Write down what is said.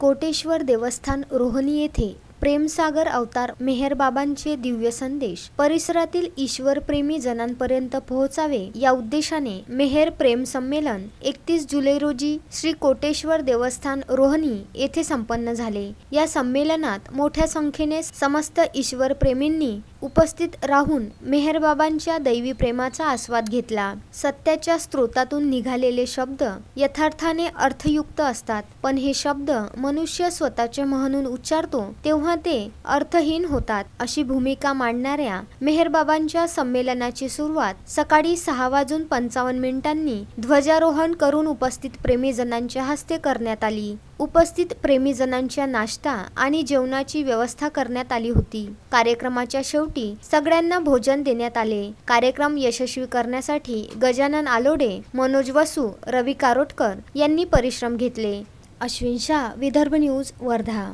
कोटेश्वर देवस्थान रोहनी येथे प्रेमसागर अवतार मेहरबाबांचे दिव्य संदेश. परिसरातील ईश्वरप्रेमी जनांपर्यंत पोहोचावे या उद्देशाने मेहर प्रेम संमेलन एकतीस जुलै रोजी श्री कोटेश्वर देवस्थान रोहनी येथे संपन्न झाले. या संमेलनात मोठ्या संख्येने समस्त ईश्वरप्रेमींनी उपस्थित राहून मेहरबाबांच्या दैवी प्रेमाचा आस्वाद घेतला. सत्याच्या स्रोतातून निघालेले शब्द यथार्थाने अर्थयुक्त असतात. पण हे शब्द मनुष्य स्वतःचे म्हणून उच्चारतो तेव्हा ते अर्थहीन होतात अशी भूमिका मांडणाऱ्या मेहरबाबांच्या संमेलनाची सुरुवात सकाळी सहा वाजून पंचावन्न मिनिटांनी ध्वजारोहण करून उपस्थित प्रेमीजनांच्या हस्ते करण्यात आली. उपस्थित प्रेमीजनांच्या नाश्ता आणि जेवणाची व्यवस्था करण्यात आली होती. कार्यक्रमाच्या शेवटी सगळ्यांना भोजन देण्यात आले. कार्यक्रम यशस्वी करण्यासाठी गजानन आलोडे मनोज वसू रवी कारोटकर यांनी परिश्रम घेतले. अश्विन शाह विदर्भ न्यूज वर्धा.